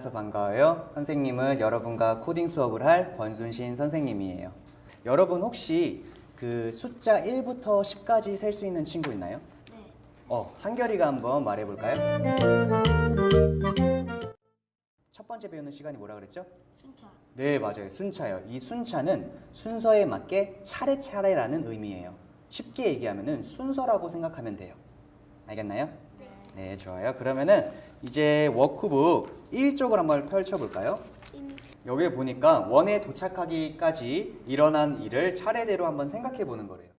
반가워요. 선생님은 여러분과 코딩 수업을 할 권순신 선생님이에요. 여러분 혹시 그 숫자 1부터 10까지 셀 수 있는 친구 있나요? 네. 어, 한결이가 한번 말해 볼까요? 첫 번째 배우는 시간이 뭐라 그랬죠? 순차. 네, 맞아요. 순차요. 이 순차는 순서에 맞게 차례차례라는 의미예요. 쉽게 얘기하면은 순서라고 생각하면 돼요. 알겠나요? 네. 네, 좋아요. 그러면은 이제 워크북 1쪽을 한번 펼쳐 볼까요? 인. 여기에 보니까 원에 도착하기까지 일어난 일을 차례대로 한번 생각해 보는 거래요.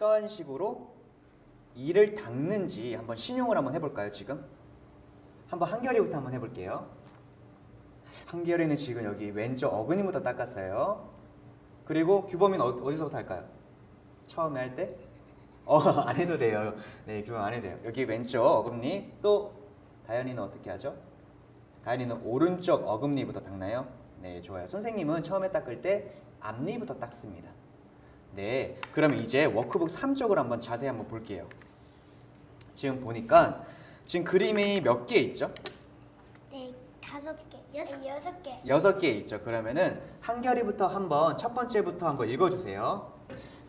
어떠한 식으로 일을 닦는지 한번 신용을 한번 해볼까요, 지금? 한번 한결이부터 한번 해볼게요. 한결이는 지금 여기 왼쪽 어금니부터 닦았어요. 그리고 규범이는 어, 어디서부터 할까요? 처음에 할 때? 어, 안 해도 돼요. 네, 규범 안 해도 돼요. 여기 왼쪽 어금니, 또 다현이는 어떻게 하죠? 다현이는 오른쪽 어금니부터 닦나요? 네, 좋아요. 선생님은 처음에 닦을 때 앞니부터 닦습니다. 네, 그럼 이제 워크북 3쪽을 한번 자세히 한번 볼게요. 지금 보니까 지금 그림이 몇 개 있죠? 네. 다섯 개. 여섯. 여섯 개. 여섯 개 있죠. 그러면은 한결이부터 한번 첫 번째부터 한번 읽어주세요.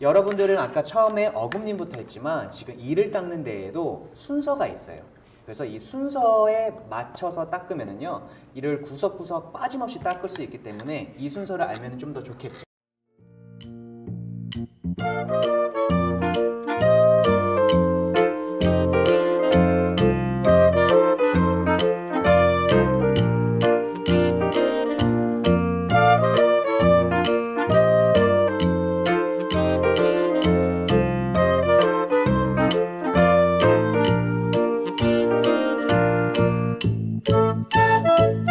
여러분들은 아까 처음에 어금님부터 했지만 지금 이를 닦는 데에도 순서가 있어요. 그래서 이 순서에 맞춰서 닦으면은요 이를 구석구석 빠짐없이 닦을 수 있기 때문에 이 순서를 알면 좀 더 좋겠죠. 이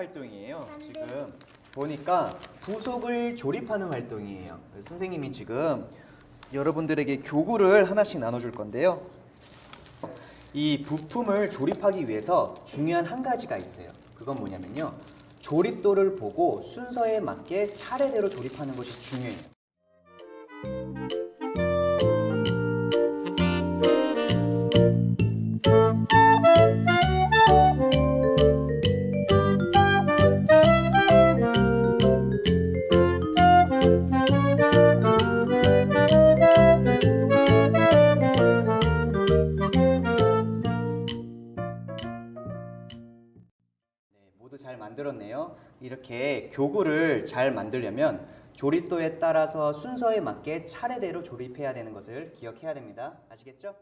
활동이에요. 지금 보니까 부속을 조립하는 활동이에요. 선생님이 지금 여러분들에게 교구를 하나씩 나눠줄 건데요. 이 부품을 조립하기 위해서 중요한 한 가지가 있어요. 그건 뭐냐면요. 조립도를 보고 순서에 맞게 차례대로 조립하는 것이 중요해요. 잘 만들었네요. 이렇게 교구를 잘 만들려면 조립도에 따라서 순서에 맞게 차례대로 조립해야 되는 것을 기억해야 됩니다. 아시겠죠?